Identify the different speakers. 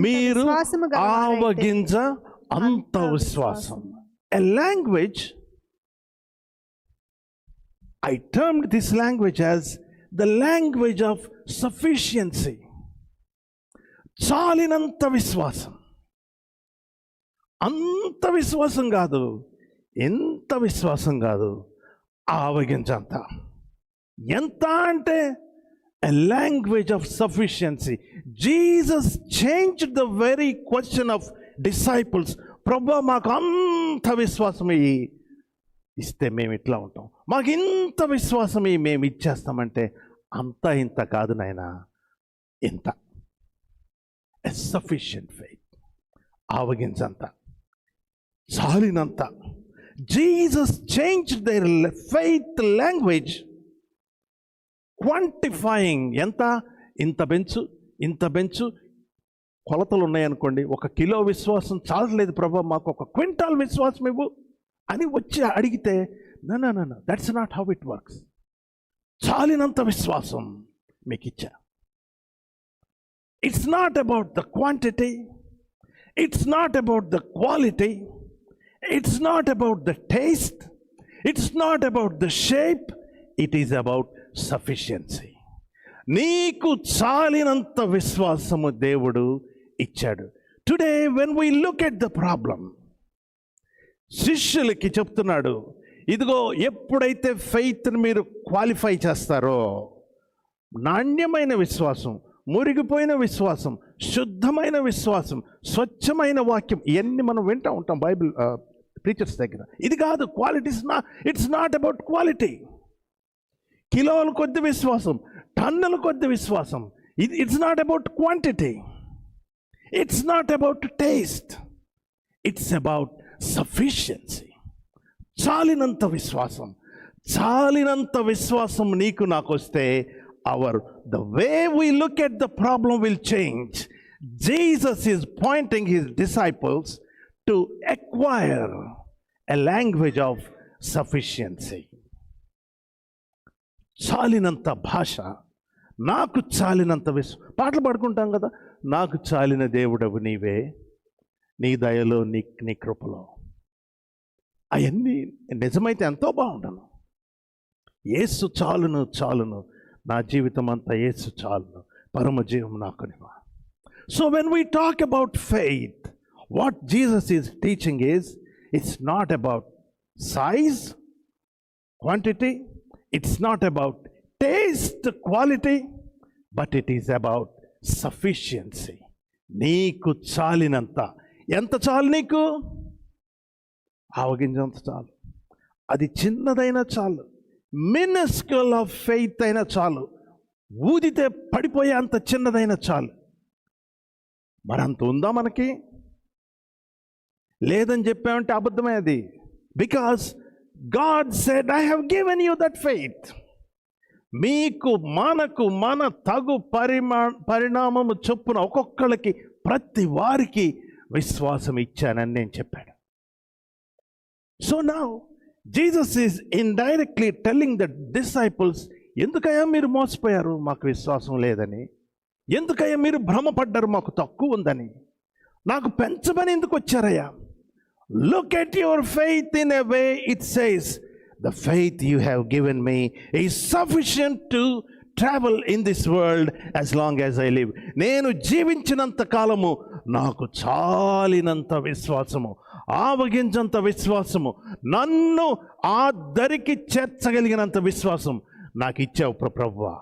Speaker 1: మీరు ఆవగింజ అంత విశ్వాసం. A language I termed this language as the language of sufficiency చాలినంత విశ్వాసం. అంత విశ్వాసం కాదు. ఎంత విశ్వాసం కాదు? ఆవగించంత ఎంత అంటే a language of sufficiency Jesus change the very question of disciples ప్రభా మాకు అంత విశ్వాసం ఇస్తే మేము ఇట్లా ఉంటాం. మాకు ఇంత విశ్వాసం మేము ఇచ్చేస్తామంటే అంత ఇంత కాదు నాయన. ఇంత. ఎ సఫిషియంట్ ఫెయిత్ ఆవగించంత. చాలినంత Jesus change their faith language quantifying ఎంత? ఇంత బెంచు ఇంత బెంచు. కొలతలు ఉన్నాయనుకోండి ఒక కిలో విశ్వాసం చాలలేదు ప్రభా మాకు ఒక క్వింటాల్ విశ్వాసం ఇవ్వు అని వచ్చి అడిగితే నా నా that's not how it works చాలినంత విశ్వాసం మీకు ఇచ్చా it's not about the quantity it's not about the quality it's not about the taste it's not about the shape it is about sufficiency నీకు చాలినంత విశ్వాసము దేవుడు ఇచ్చాడు. Today when we look at the problem శిష్యులకి చెప్తున్నాడు ఇదిగో ఎప్పుడైతే ఫెయిత్ని మీరు క్వాలిఫై చేస్తారో నాణ్యమైన విశ్వాసం మురిగిపోయిన విశ్వాసం శుద్ధమైన విశ్వాసం స్వచ్ఛమైన వాక్యం ఇవన్నీ మనం వింటూ ఉంటాం బైబిల్ ప్రీచర్స్ uh, దగ్గర. ఇది కాదు క్వాలిటీస్ నా ఇట్స్ నాట్ అబౌట్ క్వాలిటీ కిలోల కొద్ది విశ్వాసం టన్నుల కొద్ది విశ్వాసం. ఇది it's not about quantity it's not about taste it's about sufficiency చాలినంత విశ్వాసం. చాలినంత విశ్వాసం నీకు నాకు వస్తే our the way we look at the problem will change Jesus is pointing his disciples to acquire a language of sufficiency చాలినంత భాష నాకు చాలినంత విశ్వ పాటలు పాడుకుంటాం కదా నాకు చాలిన దేవుడవు నీవే నీ దయలో నీ నీ కృపలో. అవన్నీ నిజమైతే ఎంతో బాగుండను. ఏసు చాలును చాలును నా జీవితం అంతా ఏసు చాలును పరమజీవం నాకు నివా. So when we talk about faith what Jesus is teaching is it's not about size quantity it's not about taste quality but it is about sufficiency నీకు చాలినంత. ఎంత చాలు నీకు? ఆవగింజంత చాలు. అది చిన్నదైనా చాలు. మినిస్కల్ ఆఫ్ ఫెయిత్ అయినా చాలు. ఊదితే పడిపోయే అంత చిన్నదైనా చాలు. మరంత ఉందా మనకి? లేదని చెప్పామంటే అబద్ధమే అది. Because God said I have given you that faith మీకు మనకు మన తగు పరిమా పరిణామము చొప్పున ఒక్కొక్కళ్ళకి ప్రతి వారికి విశ్వాసం ఇచ్చానని నేను చెప్పాను. సో నా Jesus is indirectly telling the disciples ఎందుకయ్యా మీరు మోసపోయారు? మాకు విశ్వాసం లేదని. ఎందుకయ్యా మీరు భ్రమపడ్డారు? మాకు తక్కువ ఉందని. నాకు పెంచమని ఎందుకు వచ్చారయ్యా? Look at your faith in a way it says the faith you have given me is sufficient to travel in this world as long as I live నేను జీవించినంత కాలము నాకు చాలినంత విశ్వాసము ఆవగించంత విశ్వాసము నన్ను ఆ దరికి చేర్చగలిగినంత విశ్వాసం నాకు ఇచ్చావు ప్రభువా